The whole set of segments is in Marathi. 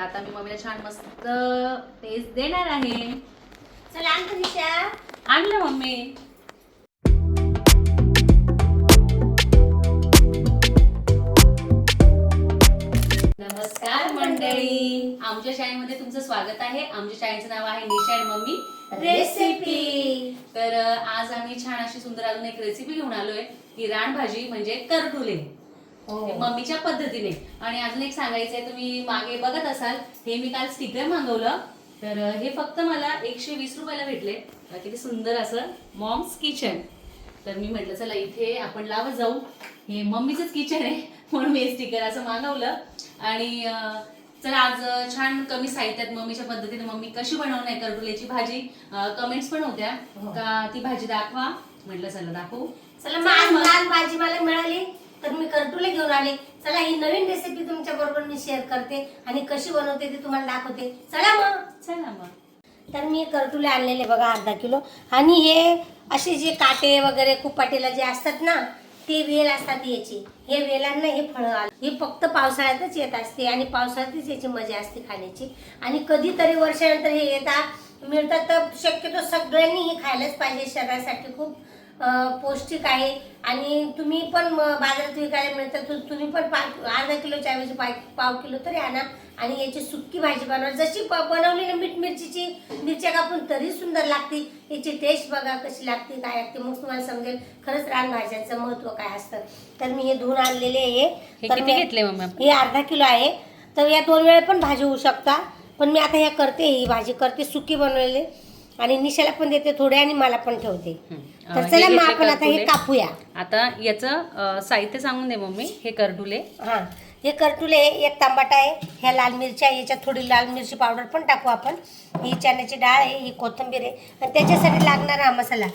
आता मी मम्मीला छान मस्त टेस्ट देणार आहे. चला आणतो दिशा. आणलं मम्मी. नमस्कार मंडळी. आमच्या शाळेमध्ये तुमचं स्वागत आहे. आमच्या शाळेचं नाव आहे निशा आणि मम्मी रेसिपी. तर आज आम्ही छान अशी सुंदर अजून एक रेसिपी घेऊन आलोय. ती रानभाजी म्हणजे करटुले हो. ते मम्मीच्या पद्धतीने. आणि अजून एक सांगायचंय तुम्ही मागे बघत असाल हे मी काल स्टिकर मागवलं. तर हे फक्त मला एकशे वीस रुपयाला भेटले. किती सुंदर असं मॉम्स किचन तर मी म्हटलं चला इथे आपण लावत जाऊ. हे मम्मीचंच किचन आहे म्हणून मी स्टिकर असं मागवलं. आणि चला आज छान कमी साहित्यात मम्मीच्या पद्धतीने मम्मी कशी बनवणार करटुल्याची भाजी कमेंट्स पण होत्या. हो. का ती भाजी दाखवा. म्हटलं चला दाखवू. चला भाजी मला मिळाली. तर मी करटुले घेऊन आले. चला ही नवीन रेसिपी तुमच्या बरोबर मी शेअर करते आणि कशी बनवते ते तुम्हाला दाखवते. चला मग. चला मग. तर मी करटुले आणलेले बघा अर्धा किलो. आणि हे असे जे काटे वगैरे कुपाटीला जे असतात ना ते वेल असतात याची. हे वेलांना हे फळं आलं. हे फक्त पावसाळ्यातच येत असते आणि पावसाळ्यातच याची मजा असते खाण्याची. आणि कधीतरी वर्षानंतर हे येतात मिळतात तर शक्यतो सगळ्यांनी हे खायलाच पाहिजे शरीरासाठी खूप. पौष्टिक आहे. आणि तुम्ही पण बाजारात विकायला मिळतात तुम्ही पण पाच अर्धा किलोच्या ऐवजी पाय पाव किलो तरी आणा. आणि याची सुक्की भाजी बनवा. जशी प- बनवली ना मीठ मिरचीची मिरच्या कापून तरी सुंदर लागते. याची टेस्ट बघा कशी लागते काय लागते. मग तुम्हाला समजेल खरंच रानभाज्यांचं महत्त्व काय असतं. तर मी हे धुवून आणलेले आहे. हे तर किती मी- घेतले? हे अर्धा किलो आहे. तर या दोन वेळा पण भाजी होऊ शकता. पण मी आता ह्या करते ही भाजी करते सुकी बनवलेली. आणि निशाला पण देते थोडे आणि मला पण ठेवते. तर चला मग आपण आता हे. कापूया. आता याचं साहित्य सांगून दे मम्मी हे करटुले. हा. हे करटुले एक तांबाटा आहे ह्या लाल मिरच्या याच्यात थोडी लाल मिरची पावडर पण टाकू आपण. ही चण्याची डाळ आहे ही कोथिंबीर आहे. आणि त्याच्यासाठी लागणारा हा मसाला.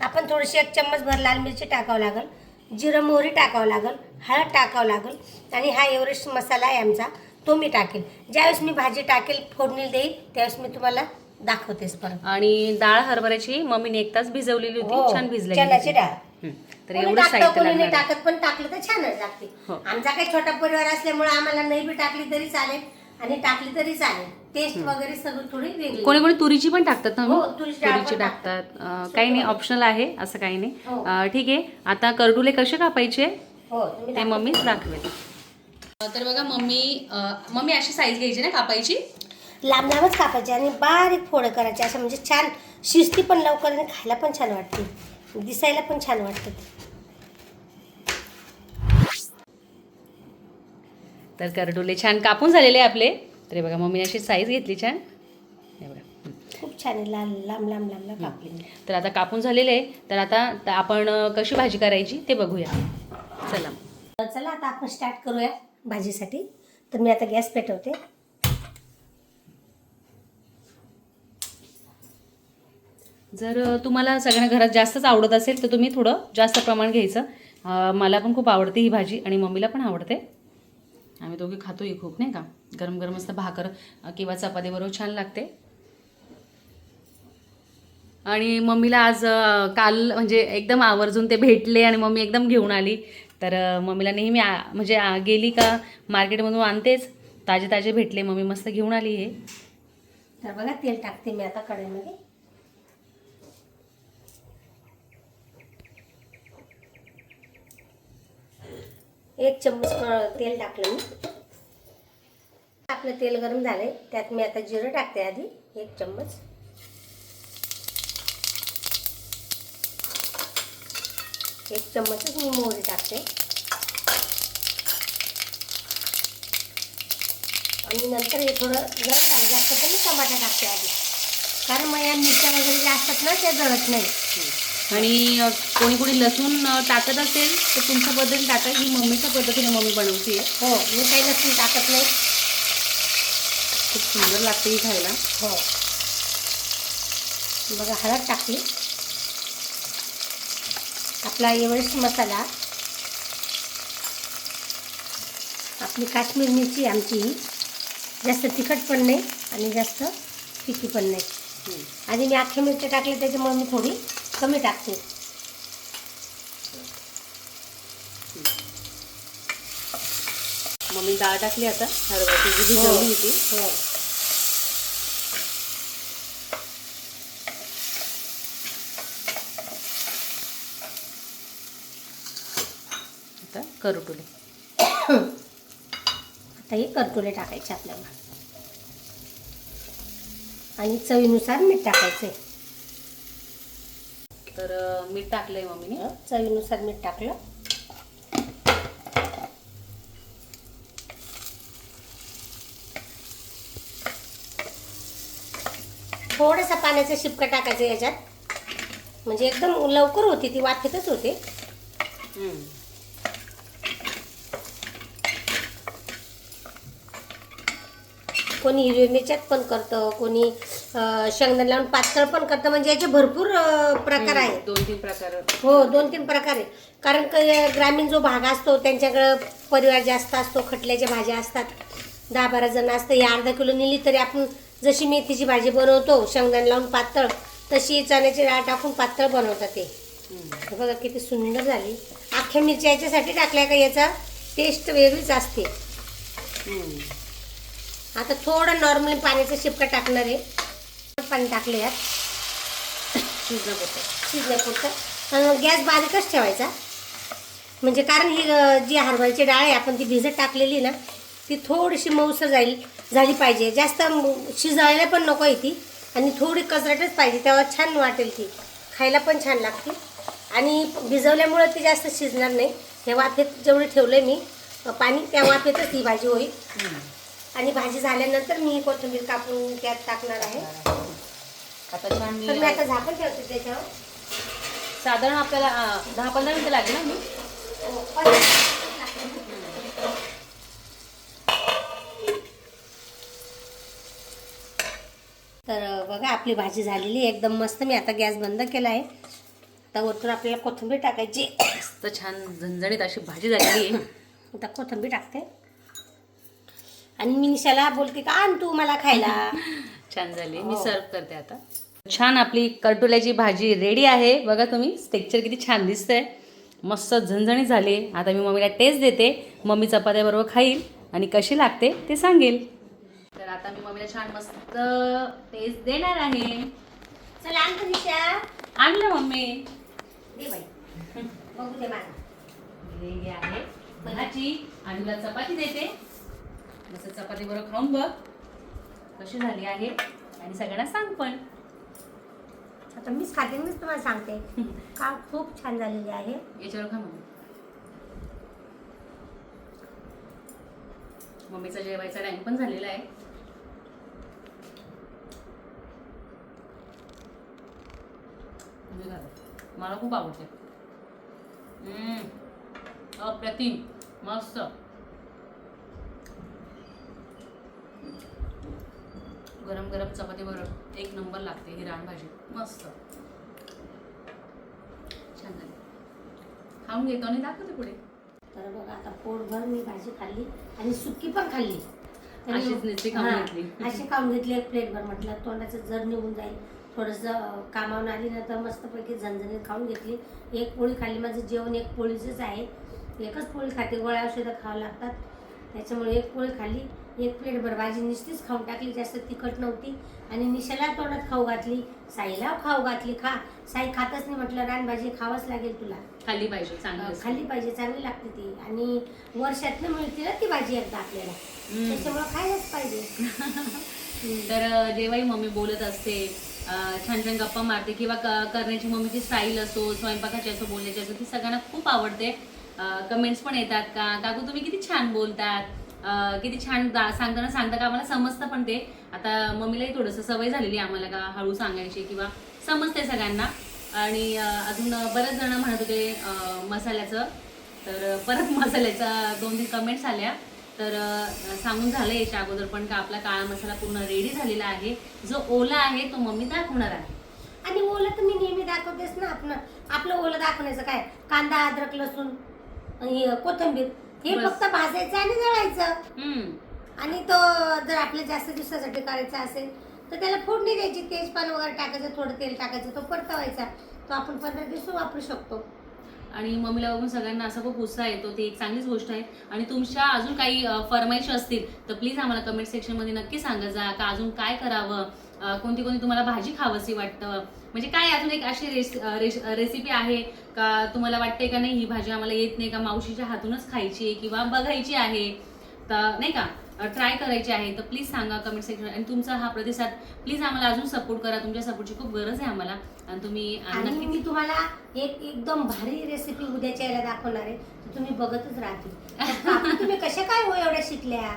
आपण थोडीशी एक चम्मच भर लाल मिरची टाकावं लागल. जिरं मोहरी टाकावं लागल. हळद टाकावं लागल. आणि हा एव्हरेस्ट मसाला आहे आमचा. तो मी टाकेल. ज्यावेळेस मी भाजी टाकेल फोडणी देईल त्यावेळेस मी तुम्हाला दाखवतेच परत आणि डाळ हरभऱ्याची मम्मीने एक तास भिजवलेली हो, होती छान भिजलेली चण्याची. डाळ. तर एवढं टाकतं, साहित्य कोणी नाही लागणार आहे. टाकत पण टाकलं तर छानच लागते हो. आमचा काही छोटा परिवार असल्यामुळे आम्हाला नाही बी टाकली तरी चालेल आणि टाकली तरी चालेल टेस्ट वगैरे सगळं थोडी वेगळी कोणी कोणी तुरीची पण टाकतात ना हो, मम्मी? तुरीची डाळ पण तुरीची टाकतात. अं, काही नाही ऑप्शनल आहे असं काही नाही हो. अं, ठीक आहे आता करटुले कसे कापायचे हो तुम्ही ते. मम्मीच दाखवेल तर बघा मम्मी अं, मम्मी अशी साईज घ्यायची ना कापायची लांब लांबच कापायचे आणि बारीक फोड करायचे. असं म्हणजे छान शिस्ती पण लवकर आणि खायला पण छान वाटते. दिसायला पण छान वाटते तर करटुले छान कापून झालेले आहे आपले. तर हे बघा मम्मीने अशी साईज घेतली छान. हे. खूप छान आहे लांब लांब लांब लांब लांब कापले तर आता कापून झालेले आहे. तर आता आपण कशी भाजी करायची ते बघूया. चला. चला आता आपण स्टार्ट करूया भाजीसाठी. तर मी आता गॅस पेटवते. जर तुम्हाला सगळ्यांना घरात जास्तच आवडत असेल तर तुम्ही थोडं जास्त प्रमाण घ्यायचं. मला पण खूप आवडते ही भाजी आणि मम्मीला पण आवडते. आम्ही दोघे खातो ही खूप नाही का? गरम गरम मस्त भाकर किंवा चपातीबरोबर छान लागते. आणि मम्मीला आज काल म्हणजे एकदम आवर्जून ते भेटले आणि मम्मी एकदम घेऊन आली. तर मम्मीला नेहमी म्हणजे आ- गेली का मार्केटमधून आणतेच. ताजे ताजे भेटले मम्मी मस्त घेऊन आली हे. तर बघा तेल टाकते मी आता कढईमध्ये. एक चम्मच तेल टाकलं मी. आपलं तेल गरम झालं आहे त्यात मी आता जिरं टाकते आधी एक चम्मच. एक चम्मचच मी मोहरी टाकते. आणि नंतर हे थोडं गरम झालं जास्त तर मी टमाटा टाकते आधी. कारण मग या मिरच्या वगैरे ज्या असतात ना त्या जळत नाही आणि कोणी कोणी लसूण टाकत असेल तर तुमच्या पद्धतीने टाका. ही मम्मीच्या पद्धतीने मम्मी बनवते. हो मी काही लसूण टाकत नाही. खूप सुंदर लागते ही खायला. हो. बघा हळद टाकली. आपला एव्हरेस्ट मसाला. आपली काश्मीर मिरची आमची. जास्त तिखट पण नाही आणि जास्त फिकी पण नाही. आधी मी अख्ख्या मिरच्या टाकल्या त्याच्यामुळे मी थोडी कमी टाकते. मम्मी डाळ टाकली आता हरभऱ्याची जी भिजवली होती. हो. आता करुटुले आता हे करतुले टाकायचे आपल्याला. आणि चवीनुसार मीठ टाकायचं आहे तर मीठ टाकलंय मम्मीने. चवीनुसार मीठ टाकलं. थोडासा पाण्याचा शिपका टाकायचा याच्यात. म्हणजे एकदम लवकर होती ती वाफेतच होते. कोणी हिरव्या मिरच्यात पण करतं कोणी शेंगदाणे लावून पातळ पण करतं. म्हणजे याचे भरपूर अं, प्रकार आहेत. दोन तीन प्रकार. हो दोन तीन प्रकार आहे कारण क- ग्रामीण जो भाग असतो त्यांच्याकडं परिवार जास्त असतो खटल्याच्या भाज्या असतात. दहा बारा जण असतं. ही अर्धा किलो नेली तरी आपण जशी मेथीची भाजी बनवतो शेंगदाणे लावून पातळ तशी चण्याची डाळ टाकून पातळ बनवतात ते. हे बघा किती सुंदर झाली. अख्ख्या मिरच्या याच्यासाठी टाकल्या का याचा टेस्ट वेगळीच असते. हम्म. आता थोडं नॉर्मली पाण्याचा शिपका टाकणार आहे. पाणी टाकलं यात. शिजण्यापुरतं. शिजण्यापुरतं आणि गॅस बारीकच ठेवायचा. म्हणजे कारण ही जी हरभऱ्याची डाळ आहे आपण ती भिजत टाकलेली ना ती थोडीशी मऊसर जाईल झाली पाहिजे. जास्त शिजायला पण नको आहे ती. आणि थोडी कचरटच पाहिजे. तेव्हा छान वाटेल ती. खायला पण छान लागते. आणि भिजवल्यामुळं ती जास्त शिजणार नाही. हे वाफेत जेवढे ठेवलं मी पाणी त्या वाफेतच ती भाजी होईल. आणि भाजी झाल्यानंतर मी कोथिंबीर कापून त्यात टाकणार आहे. आता छान तर मी मी आता झाकण ठेवते त्याच्यावर. साधारण आपल्याला दहा पंधरा मिनिटं लागेल ना मी हो, पण- तर बघा आपली भाजी झालेली आहे. एकदम मस्त मी आता गॅस बंद केला आहे. आता वरतून आपल्याला कोथिंबीर टाकायची. मस्त छान झणझणीत अशी भाजी झालेली आहे. आता कोथिंबीर टाकते. आणि मी निशाला बोलते का आण तू मला खायला. छान झाली. मी. सर्व करते आता. छान आपली करटुल्याची भाजी रेडी आहे. बघा तुम्ही स्टेक्चर किती छान दिसतंय. मस्त झणझणीत झाली. आता मी मम्मीला टेस्ट देते. मम्मी चपात्याबरोबर खाईल आणि कशी लागते ते सांगेल. तर आता मी मम्मीला छान मस्त टेस्ट देणार आहे. चला आण तू निशा आणलं मम्मी. दे बाई. बघू दे मला. हे आहे. भाजी. आणि तुला चपाती देते. मस्त चपाती बरोबर खाऊन बघ. कशी झाली आहे? आणि सगळ्यांना सांग पण. आता मीच खाते मीच तुम्हाला सांगते. का खूप छान झालेली आहे. याच्यावर खा मम्मी. मम्मीचा जेवायचा टाइम पण झालेला आहे. मला खूप आवडते. अप्रतिम. मस्त. गरम गरम चपाती बरोबर एक नंबर लागते ही रानभाजी. मस्त. छान झाली. खाऊन घेतो आणि दाखवते पुढे. तर बघा आता पोटभर मी भाजी खाल्ली आणि सुकी पण खाल्ली. अशी खाऊन घेतली एक प्लेटभर म्हटलं तोंडाचं जर निघून जाईल. थोडंसं कामावून आली ना तर मस्तपैकी झणझणीत खाऊन घेतली. एक पोळी खाल्ली. माझं जेवण एक पोळीचंच आहे. एकच पोळी खाते. गोळ्या औषधं खावं लागतात. त्याच्यामुळे एक पोळी खाल्ली. एक प्लेटभर भाजी नुसतीच खाऊन टाकली जास्त तिखट नव्हती. आणि निशाला तोंडात खाऊ घातली साईला खाऊ घातली खा. साई खातच नाही म्हटलं रानभाजी खावंच लागेल तुला. खाल्ली पाहिजे चांगली. खाल्ली पाहिजे चांगली लागते ती. आणि वर्षातनं मिळते ना ती भाजी एकदा आपल्याला. त्याच्यामुळे खायलाच पाहिजे. तर जेव्हाही मम्मी बोलत असते छान छान गप्पा मारते किंवा करण्याची मम्मीची स्टाईल असो स्वयंपाकाची असो बोलण्याची असो ती सगळ्यांना खूप आवडते. कमेंट्स पण येतात का काकू तुम्ही किती छान बोलतात. किती छान दा- सांगताना सांगता का आम्हाला समजतं पण ते. आता मम्मीलाही थोडंसं सवय झालेली आहे आम्हाला का हळू सांगायची किंवा समजते सगळ्यांना. आणि अजून बरेच जण म्हणत होते मसाल्याचं. तर परत मसाल्याचा दोन तीन कमेंट्स आल्या. तर सांगून झालं याच्या अगोदर पण का आपला काळा मसाला पूर्ण रेडी झालेला आहे. जो ओला आहे तो मम्मी दाखवणार आहे. आणि ओलं तर मी नेहमी दाखवतेच ना आपण. आपलं ओलं दाखवण्याचं काय? कांदा अद्रक लसूण कोथंबीर कोथिंबीर. हे बस. फक्त भाजायचं आणि जळायचं हम्म. आणि तो जर आपल्या जास्त दिवसासाठी करायचा असेल तर त्याला फोडणी द्यायची तेजपान वगैरे टाकायचं थोडं तेल टाकायचं तो परतवायचा तो आपण पंधरा दिवस वापरू शकतो आणि मम्मीला बघून सगळ्यांना असा खूप उत्साह येतो ती एक चांगलीच गोष्ट आहे आणि तुमच्या अजून काही अ, फरमाईश असतील तर प्लीज आम्हाला कमेंट सेक्शनमध्ये नक्की सांगत जा का अजून काय करावं अ, कोणती कोणती तुम्हाला भाजी खावंशी वाटतं म्हणजे काय अजून एक अशी रेस रेसिपी आहे का तुम्हाला वाटते का नाही ही भाजी आम्हाला येत नाही का? मावशीच्या हातूनच खायची आहे किंवा बघायची आहे. तर नाही का? ट्राय करायची आहे तर प्लीज सांगा कमेंट सेक्शन आणि तुमचा हा प्रतिसाद प्लीज आम्हाला अजून सपोर्ट करा. तुमच्या सपोर्टची खूप गरज आहे आम्हाला. आणि तुम्ही आणि नक्की मी तुम्हाला एक एकदम भारी रेसिपी उद्याच्या याला दाखवणार आहे तर तुम्ही बघतच राहते. काकू, तुम्ही कशा काय हो एवढ्या शिकल्या?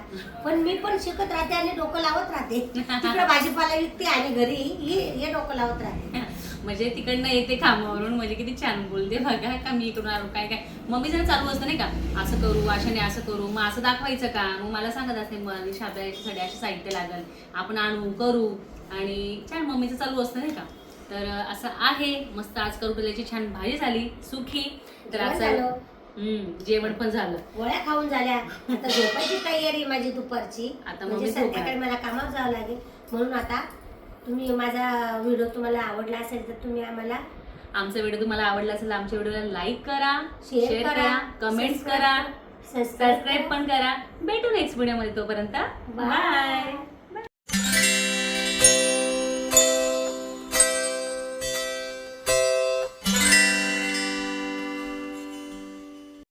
पण मी पण शिकत राहते आणि डोकं लावत राहते. तिकडे भाजीपाला विकते आणि घरी हे हे डोकं लावत राहते. म्हणजे तिकडनं येते कामावरून म्हणजे किती छान बोलते बघा का मी इकडून आलो काय काय. मम्मी जरा चालू असतं नाही का? असं करू अशाने असं करू मग असं दाखवायचं का? मग मला सांगत असते मग याच्यासाठी असं साहित्य लागल आपण आणू करू. आणि छान मम्मीचं चालू असतं नाही का? तर असं आहे मस्त आज करुटल्याची छान भाजी झाली सुखी. तर असं जेवण पण झालं. गोळ्या खाऊन झाल्या. आता झोपायची तयारी माझी दुपारची. आता म्हणजे. संध्याकाळी मला कामावर जावं लागेल. म्हणून आता तुम्ही माझा व्हिडिओ तुम्हाला आवडला असेल तर तुम्ही आम्हाला आमचा व्हिडिओ तुम्हाला आवडला असेल आमच्या व्हिडिओला लाईक करा शेअर करा कमेंट्स करा सबस्क्राईब पण करा. भेटू नेक्स्ट व्हिडिओमध्ये तोपर्यंत. बाय